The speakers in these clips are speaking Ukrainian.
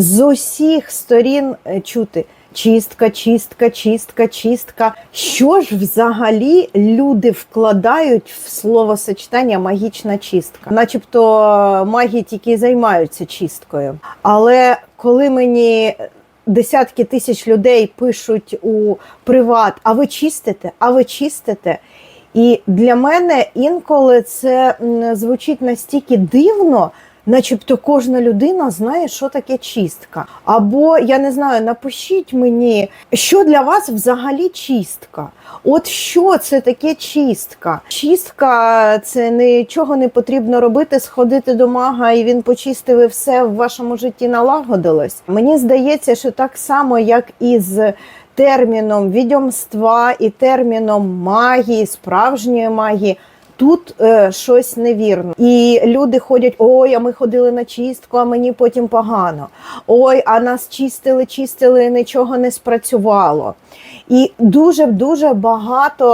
з усіх сторін е, чути. Чистка, чистка, чистка, чистка. Що ж взагалі люди вкладають в словосочетання магічна чистка? Начебто маги тільки займаються чисткою. Але коли мені десятки тисяч людей пишуть у приват, а ви чистите, а ви чистите. І для мене інколи це звучить настільки дивно, начебто кожна людина знає, що таке чистка. Або я не знаю, напишіть мені, що для вас взагалі чистка. От що це таке чистка? Чистка це нічого не потрібно робити, сходити до мага, і він почистив і все в вашому житті налагодилось. Мені здається, що так само, як і з терміном відьомства і терміном магії, справжньої магії. Тут е, щось невірно. І люди ходять: ой, а ми ходили на чистку, а мені потім погано. Ой, а нас чистили, чистили, нічого не спрацювало. І дуже дуже багато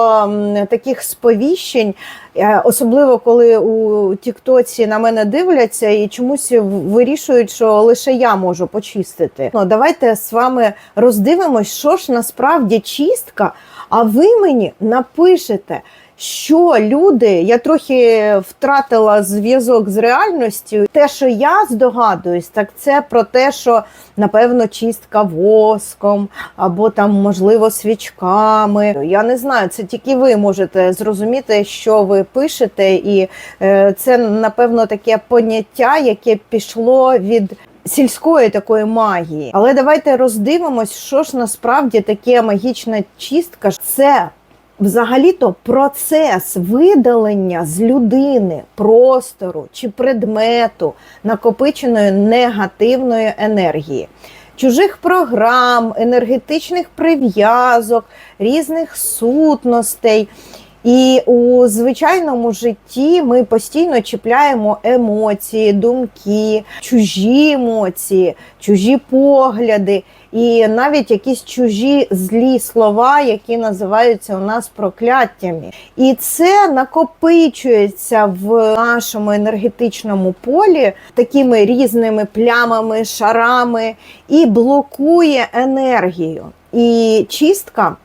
таких сповіщень, е, особливо коли у Тіктоці на мене дивляться і чомусь вирішують, що лише я можу почистити. Ну, давайте з вами роздивимось, що ж насправді чистка. А ви мені напишете. Що люди, я трохи втратила зв'язок з реальністю. Те, що я здогадуюсь, так це про те, що напевно чистка воском або там, можливо, свічками. Я не знаю, це тільки ви можете зрозуміти, що ви пишете, і е, це напевно таке поняття, яке пішло від. Сільської такої магії, але давайте роздивимось, що ж насправді таке магічна чистка. Це Взагалі-то процес видалення з людини простору чи предмету накопиченої негативної енергії, чужих програм, енергетичних прив'язок, різних сутностей. І у звичайному житті ми постійно чіпляємо емоції, думки, чужі емоції, чужі погляди і навіть якісь чужі злі слова, які називаються у нас прокляттями. І це накопичується в нашому енергетичному полі такими різними плямами, шарами і блокує енергію. І чистка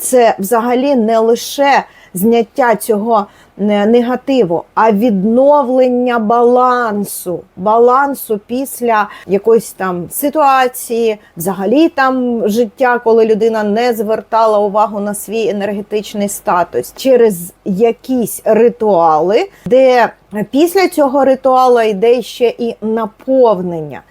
це взагалі не лише зняття цього е, негативу, а відновлення балансу, балансу після якоїсь там ситуації, взагалі там життя, коли людина не звертала увагу на свій енергетичний статус через якісь ритуали, де після цього ритуалу йде ще і наповнення.